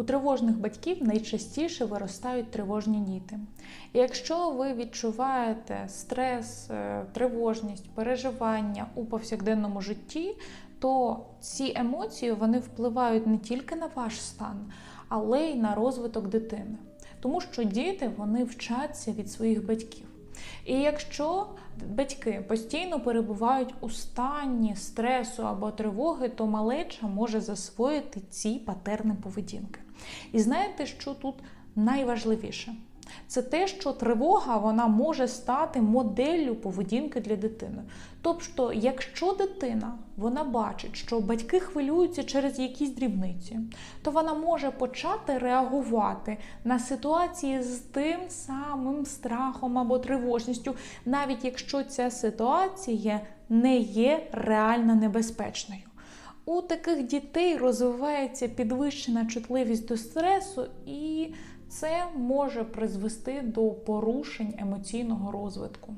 У тривожних батьків найчастіше виростають тривожні діти. І якщо ви відчуваєте стрес, е, тривожність, переживання у повсякденному житті, то ці емоції вони впливають не тільки на ваш стан, але й на розвиток дитини. Тому що діти вони вчаться від своїх батьків. І якщо батьки постійно перебувають у стані стресу або тривоги, то малеча може засвоїти ці патерни поведінки. І знаєте, що тут найважливіше? Це те, що тривога вона може стати моделлю поведінки для дитини. Тобто, якщо дитина вона бачить, що батьки хвилюються через якісь дрібниці, то вона може почати реагувати на ситуації з тим самим страхом або тривожністю, навіть якщо ця ситуація не є реально небезпечною. У таких дітей розвивається підвищена чутливість до стресу, і це може призвести до порушень емоційного розвитку.